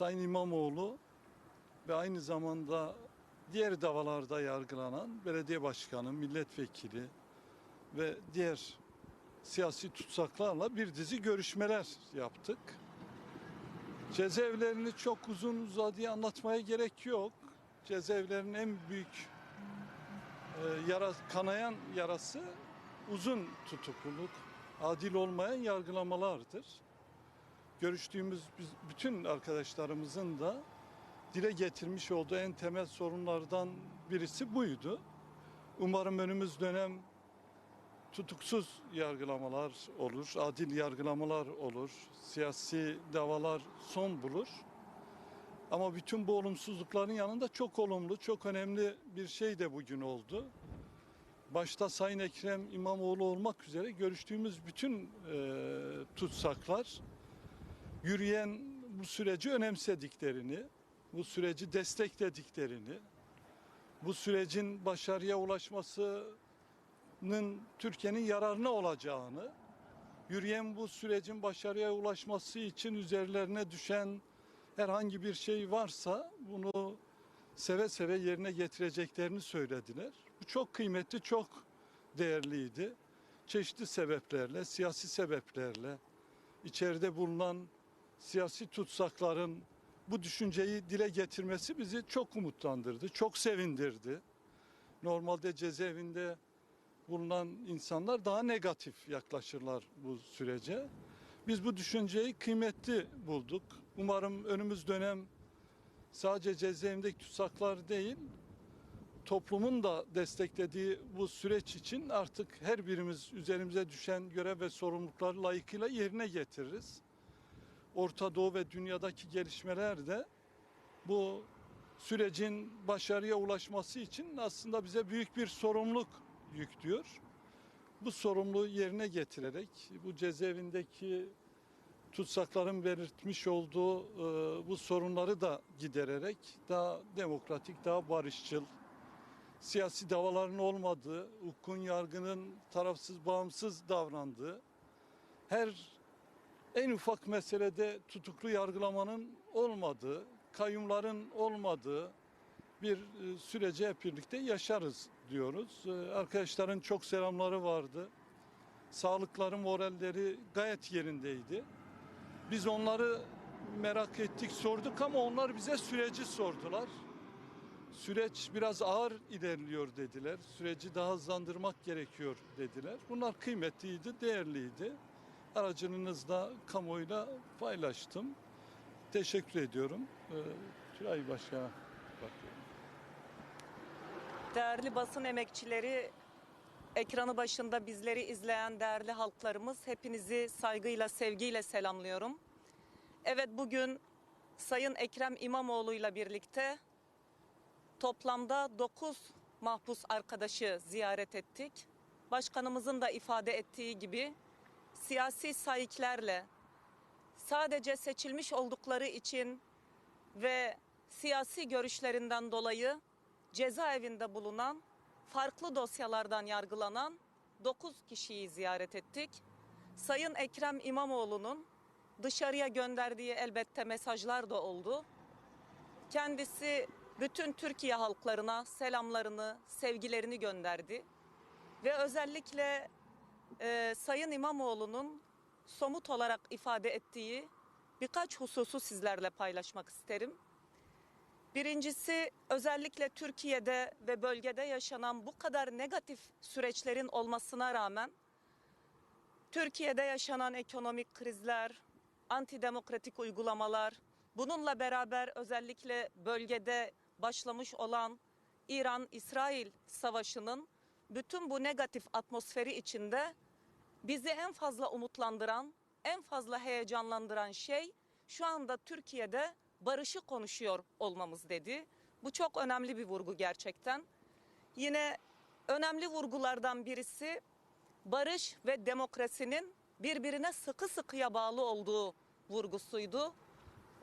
Sayın İmamoğlu ve aynı zamanda diğer davalarda yargılanan belediye başkanı, milletvekili ve diğer siyasi tutsaklarla bir dizi görüşmeler yaptık. Cezaevlerini çok uzun uzadıya anlatmaya gerek yok. Cezaevlerinin en büyük e, yara, kanayan yarası uzun tutukluluk, adil olmayan yargılamalardır. Görüştüğümüz bütün arkadaşlarımızın da dile getirmiş olduğu en temel sorunlardan birisi buydu. Umarım önümüz dönem tutuksuz yargılamalar olur, adil yargılamalar olur, siyasi davalar son bulur. Ama bütün bu olumsuzlukların yanında çok olumlu, çok önemli bir şey de bugün oldu. Başta Sayın Ekrem İmamoğlu olmak üzere görüştüğümüz bütün e, tutsaklar yürüyen bu süreci önemsediklerini, bu süreci desteklediklerini, bu sürecin başarıya ulaşmasının Türkiye'nin yararına olacağını, yürüyen bu sürecin başarıya ulaşması için üzerlerine düşen herhangi bir şey varsa bunu seve seve yerine getireceklerini söylediler. Bu çok kıymetli, çok değerliydi. Çeşitli sebeplerle, siyasi sebeplerle içeride bulunan siyasi tutsakların bu düşünceyi dile getirmesi bizi çok umutlandırdı, çok sevindirdi. Normalde cezaevinde bulunan insanlar daha negatif yaklaşırlar bu sürece. Biz bu düşünceyi kıymetli bulduk. Umarım önümüz dönem sadece cezaevindeki tutsaklar değil, toplumun da desteklediği bu süreç için artık her birimiz üzerimize düşen görev ve sorumlulukları layıkıyla yerine getiririz. Orta Doğu ve dünyadaki gelişmeler de bu sürecin başarıya ulaşması için aslında bize büyük bir sorumluluk yüklüyor. Bu sorumluluğu yerine getirerek bu cezaevindeki tutsakların belirtmiş olduğu e, bu sorunları da gidererek daha demokratik, daha barışçıl, siyasi davaların olmadığı, hukukun yargının tarafsız, bağımsız davrandığı, her en ufak meselede tutuklu yargılamanın olmadığı, kayyumların olmadığı bir e, sürece hep birlikte yaşarız diyoruz. E, Arkadaşların çok selamları vardı. Sağlıkları, moralleri gayet yerindeydi. Biz onları merak ettik, sorduk ama onlar bize süreci sordular. Süreç biraz ağır ilerliyor dediler. Süreci daha hızlandırmak gerekiyor dediler. Bunlar kıymetliydi, değerliydi. Aracınızla kamuoyuyla paylaştım. Teşekkür ediyorum. Ee, Tülay Başkan'a bakıyorum. Değerli basın emekçileri, ekranı başında bizleri izleyen değerli halklarımız hepinizi saygıyla, sevgiyle selamlıyorum. Evet bugün Sayın Ekrem İmamoğlu ile birlikte toplamda 9 mahpus arkadaşı ziyaret ettik. Başkanımızın da ifade ettiği gibi siyasi sahiplerle sadece seçilmiş oldukları için ve siyasi görüşlerinden dolayı cezaevinde bulunan farklı dosyalardan yargılanan 9 kişiyi ziyaret ettik. Sayın Ekrem İmamoğlu'nun dışarıya gönderdiği elbette mesajlar da oldu. Kendisi bütün Türkiye halklarına selamlarını, sevgilerini gönderdi. Ve özellikle e, Sayın İmamoğlu'nun somut olarak ifade ettiği birkaç hususu sizlerle paylaşmak isterim. Birincisi özellikle Türkiye'de ve bölgede yaşanan bu kadar negatif süreçlerin olmasına rağmen Türkiye'de yaşanan ekonomik krizler, antidemokratik uygulamalar, bununla beraber özellikle bölgede başlamış olan İran-İsrail savaşının bütün bu negatif atmosferi içinde bizi en fazla umutlandıran, en fazla heyecanlandıran şey şu anda Türkiye'de barışı konuşuyor olmamız dedi. Bu çok önemli bir vurgu gerçekten. Yine önemli vurgulardan birisi barış ve demokrasinin birbirine sıkı sıkıya bağlı olduğu vurgusuydu.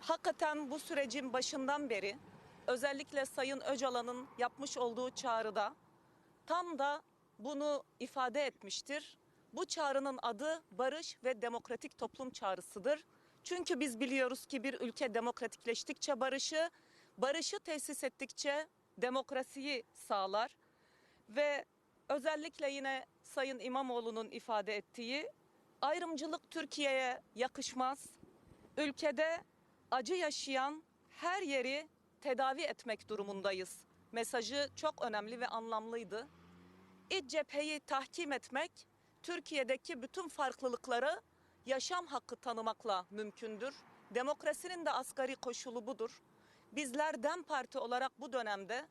Hakikaten bu sürecin başından beri özellikle Sayın Öcalan'ın yapmış olduğu çağrıda tam da bunu ifade etmiştir. Bu çağrının adı barış ve demokratik toplum çağrısıdır. Çünkü biz biliyoruz ki bir ülke demokratikleştikçe barışı, barışı tesis ettikçe demokrasiyi sağlar. Ve özellikle yine Sayın İmamoğlu'nun ifade ettiği ayrımcılık Türkiye'ye yakışmaz. Ülkede acı yaşayan her yeri tedavi etmek durumundayız. Mesajı çok önemli ve anlamlıydı. İç cepheyi tahkim etmek, Türkiye'deki bütün farklılıkları yaşam hakkı tanımakla mümkündür. Demokrasinin de asgari koşulu budur. Bizler DEM Parti olarak bu dönemde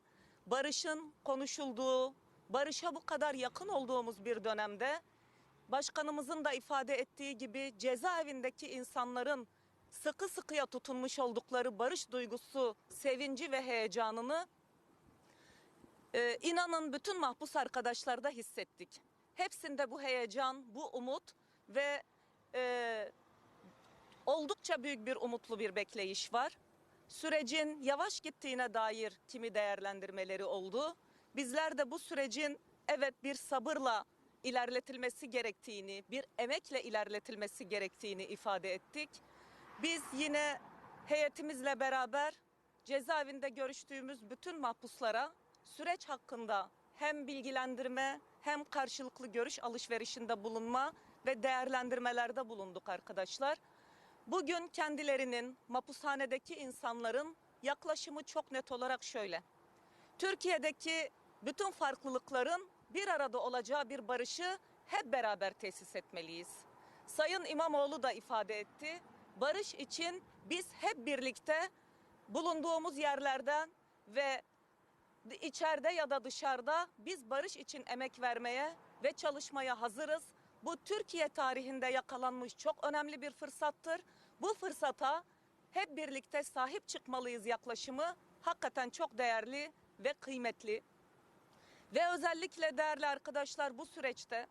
barışın konuşulduğu, barışa bu kadar yakın olduğumuz bir dönemde başkanımızın da ifade ettiği gibi cezaevindeki insanların sıkı sıkıya tutunmuş oldukları barış duygusu, sevinci ve heyecanını e, inanın bütün mahpus arkadaşlarda hissettik. Hepsinde bu heyecan, bu umut ve e, oldukça büyük bir umutlu bir bekleyiş var. Sürecin yavaş gittiğine dair kimi değerlendirmeleri oldu. Bizler de bu sürecin evet bir sabırla ilerletilmesi gerektiğini, bir emekle ilerletilmesi gerektiğini ifade ettik. Biz yine heyetimizle beraber cezaevinde görüştüğümüz bütün mahpuslara süreç hakkında hem bilgilendirme hem karşılıklı görüş alışverişinde bulunma ve değerlendirmelerde bulunduk arkadaşlar. Bugün kendilerinin mapushanedeki insanların yaklaşımı çok net olarak şöyle. Türkiye'deki bütün farklılıkların bir arada olacağı bir barışı hep beraber tesis etmeliyiz. Sayın İmamoğlu da ifade etti. Barış için biz hep birlikte bulunduğumuz yerlerden ve içeride ya da dışarıda biz barış için emek vermeye ve çalışmaya hazırız. Bu Türkiye tarihinde yakalanmış çok önemli bir fırsattır. Bu fırsata hep birlikte sahip çıkmalıyız yaklaşımı hakikaten çok değerli ve kıymetli. Ve özellikle değerli arkadaşlar bu süreçte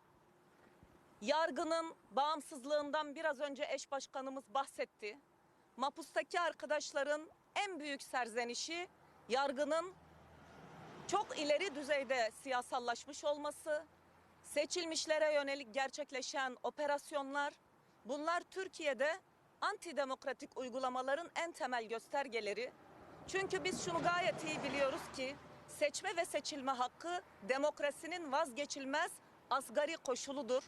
yargının bağımsızlığından biraz eş eş başkanımız bahsetti. Mapustaki arkadaşların en büyük serzenişi yargının çok ileri düzeyde siyasallaşmış olması, seçilmişlere yönelik gerçekleşen operasyonlar, bunlar Türkiye'de antidemokratik uygulamaların en temel göstergeleri. Çünkü biz şunu gayet iyi biliyoruz ki seçme ve seçilme hakkı demokrasinin vazgeçilmez asgari koşuludur.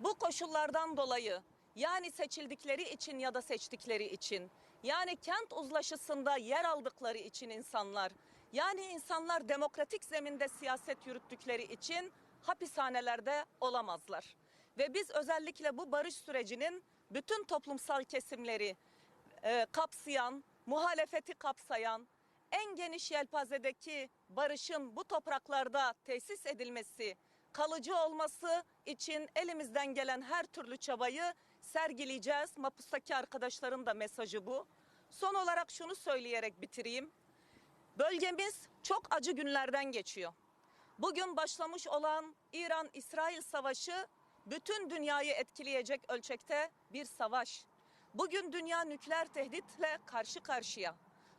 Bu koşullardan dolayı yani seçildikleri için ya da seçtikleri için yani kent uzlaşısında yer aldıkları için insanlar yani insanlar demokratik zeminde siyaset yürüttükleri için hapishanelerde olamazlar. Ve biz özellikle bu barış sürecinin bütün toplumsal kesimleri e, kapsayan, muhalefeti kapsayan, en geniş yelpazedeki barışın bu topraklarda tesis edilmesi, kalıcı olması için elimizden gelen her türlü çabayı sergileyeceğiz. Mapustaki arkadaşların da mesajı bu. Son olarak şunu söyleyerek bitireyim. Bölgemiz çok acı günlerden geçiyor. Bugün başlamış olan İran-İsrail savaşı bütün dünyayı etkileyecek ölçekte bir savaş. Bugün dünya nükleer tehditle karşı karşıya.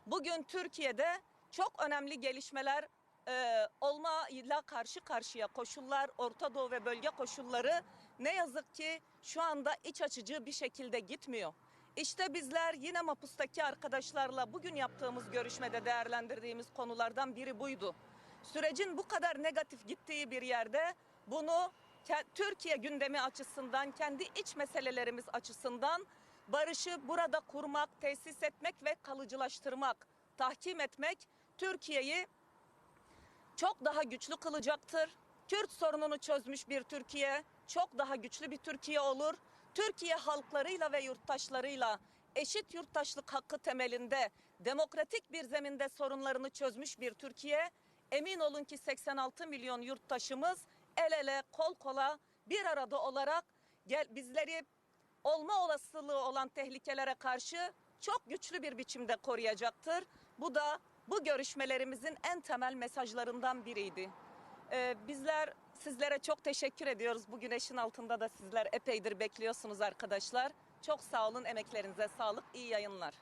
Bugün Türkiye'de çok önemli gelişmeler e, olmayla karşı karşıya koşullar, Orta Doğu ve bölge koşulları ne yazık ki şu anda iç açıcı bir şekilde gitmiyor. İşte bizler yine Mapus'taki arkadaşlarla bugün yaptığımız görüşmede değerlendirdiğimiz konulardan biri buydu. Sürecin bu kadar negatif gittiği bir yerde bunu Türkiye gündemi açısından, kendi iç meselelerimiz açısından barışı burada kurmak, tesis etmek ve kalıcılaştırmak, tahkim etmek Türkiye'yi çok daha güçlü kılacaktır. Kürt sorununu çözmüş bir Türkiye çok daha güçlü bir Türkiye olur. Türkiye halklarıyla ve yurttaşlarıyla eşit yurttaşlık hakkı temelinde demokratik bir zeminde sorunlarını çözmüş bir Türkiye emin olun ki 86 milyon yurttaşımız el ele kol kola bir arada olarak gel bizleri olma olasılığı olan tehlikelere karşı çok güçlü bir biçimde koruyacaktır. Bu da bu görüşmelerimizin en temel mesajlarından biriydi. Ee, bizler sizlere çok teşekkür ediyoruz. Bu güneşin altında da sizler epeydir bekliyorsunuz arkadaşlar. Çok sağ olun, emeklerinize sağlık, iyi yayınlar.